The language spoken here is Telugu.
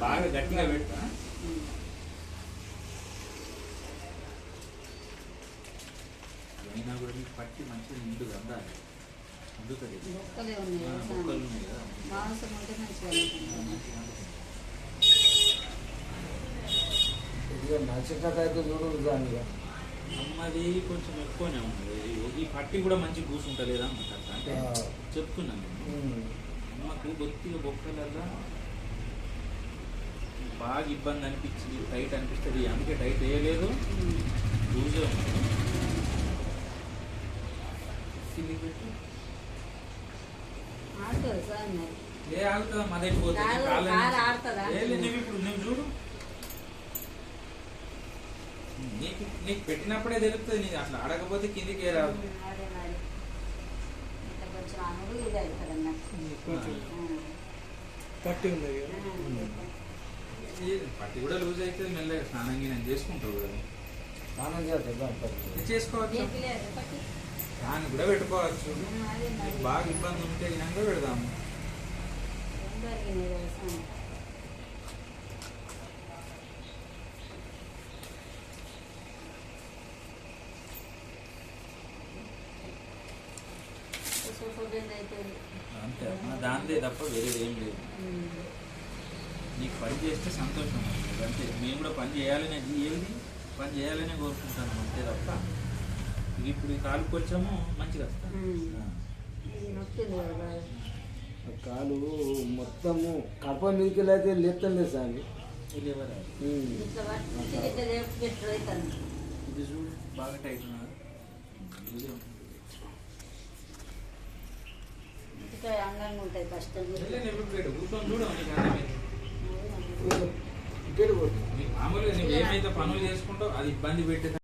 బాగా గట్టిగా పెట్టా అయినా కూడా మీకు పట్టి మంచిగా నిండు అందాలి అందుతుంది మొక్కలు ఉన్నాయి కదా నచ్చిన చూడు దానిగా అమ్మది కొంచెం ఎక్కువనే ఉన్నది. ఈ పట్టి కూడా మంచి కూసుంటలేదా అన్నమాట అంటే. చెప్తున్నాను నేను. అమ్మకు బొత్తిగా బొక్కలల్లా బాగా ఇబ్బంది అనిపించింది. టైట్ అనిపిస్తుంది. అందుకే టైట్ వేయలేదు. లూజే ఉంది. ఏ ఆగుతుందా మా దగ్గర పోతే కాలు- కాళ్ళ కాలు నుంచి. ఆడుతుందా? ఏ లేదు, నువ్వు ఇప్పుడు నువ్వు చూడు నీకు నీకు పెట్టినప్పుడే తెలుస్తుంది నీకు అసలు ఆడకపోతే కిందికి ఏ రాదు. పట్టి పట్టి కూడా లూజ్ అవుతుంది మెల్లగా. స్నానం నేను చేసుకుంటావు కదా. స్నానం చేద్దాం ఇది చేసుకోవచ్చు? నీకు లేదు పట్టి. దాన్ని కూడా పెట్టుకోవచ్చు. బాగా ఇబ్బంది ఉంటే ఇనాక పెడదాము. అవుతుంది అంతే మన దాందే తప్ప వేరేది ఏం లేదు. నీకు పని చేస్తే సంతోషం. అంతే. మేము కూడా పని చేయాలనే ఏది పని చేయాలనే కోరుకుంటాను అంతే తప్ప. ఇప్పుడు ఈ కాలు కొంచెము మంచిగా కాలు మొత్తము కడప మీదకి అయితే లేపుతుంది సామి ఇది చూడు బాగా టైట్ ఉన్నది ఇదే ఉంటుంది. ఇంకా అందంగా ఉంటుంది ఫస్ట్ వెళ్ళే నెప్పుడు పెట్టు. కూర్చొని చూడు నీకు పోతుంది నీకు మామూలుగా నువ్వు ఏమైతే పనులు చేసుకుంటావు అది ఇబ్బంది పెట్టే